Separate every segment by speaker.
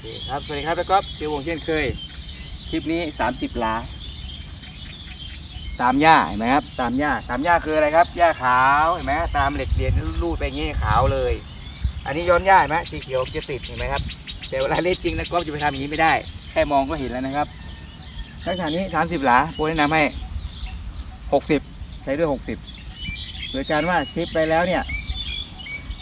Speaker 1: ครับสวัสดีครับแล้วก็เจอวงเช่นเคย คลิปนี้ 30ล้าตามหญ้าเห็นไหมครับ ตามหญ้าตามหญ้าคืออะไรครับหญ้าขาวเห็นไหมตามเหล็กเรียนรูดไปอย่างนี้ขาวเลย อันนี้ย้อนหญ้าเห็นไหมสีเขียวจะติดเห็นไหมครับ แต่เวลาเล่นจริงนะก็จะไปทำอย่างนี้ไม่ได้ แค่มองก็เห็นแล้วนะครับลักษณะนี้ 30หลาโปรแนะนำให้ 60 ใช้ด้วย 60โดยการว่าชิปไปแล้วเนี่ย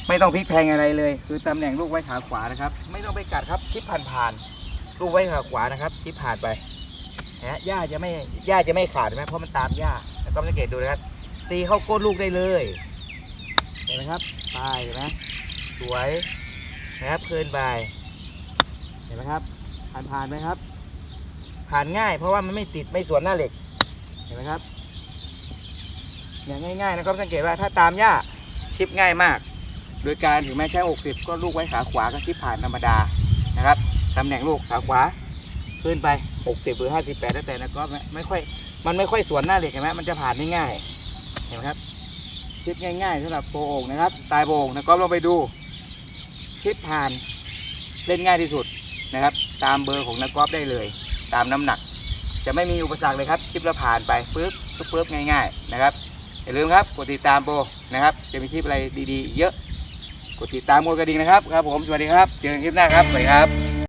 Speaker 1: ไม่ต้องพลิกแพงอะไรเลย คือตำแหน่งลูกไว้ขาขวานะครับ ไม่ต้องไปกัดครับชิปผ่านๆลูกไว้ขาขวานะครับชิปผ่านไปนะฮะหญ้าจะไม่หญ้าจะไม่ขาดเห็นไหมเพราะมันตามหญ้าแล้วก็สังเกตดูนะครับ ตีเข้าก้นลูกได้เลยเห็นไหมครับไปเห็นไหมสวยนะครับเพลินไปเห็นไหมครับ ผ่านผ่านไหมครับ ผ่านง่าย เพราะว่ามันไม่ติดไม่สวนหน้าเหล็ก เห็นไหมครับอย่างง่ายๆนะครับสังเกตว่าถ้าตามหญ้าชิปง่ายมาก โดยการถึงแม้ใช้ 60 ก็ลูกไว้ขาขวาก็ชิปผ่านธรรมดานะครับตำแหน่งลูกขาขวาขึ้นไป 60 หรือ 58 แล้วแต่นะก็ไม่ไม่ค่อยมันไม่ค่อยสวนหน้าเหล็กเห็นไหมมันจะผ่านง่ายเห็นไหมครับชิปง่ายๆสำหรับโปรโอ่งนะครับตล์โปรโอ่งนะก็ลองไปดูชิปผ่านเล่นง่ายที่สุดนะครับ ตามเบอร์ของนักกอล์ฟได้เลย ตามน้ำหนัก จะไม่มีอุปสรรคเลยครับชิปแล้วผ่านไปปึ๊บปึ๊บปึ๊บง่ายๆนะครับอย่าลืมครับกดติดตามโปรนะครับ จะมีคลิปอะไรดีๆ เยอะ กดติดตามกดกระดิ่งนะครับครับ ผมสวัสดีครับ เจอกันคลิปหน้าครับสวัสดีครับ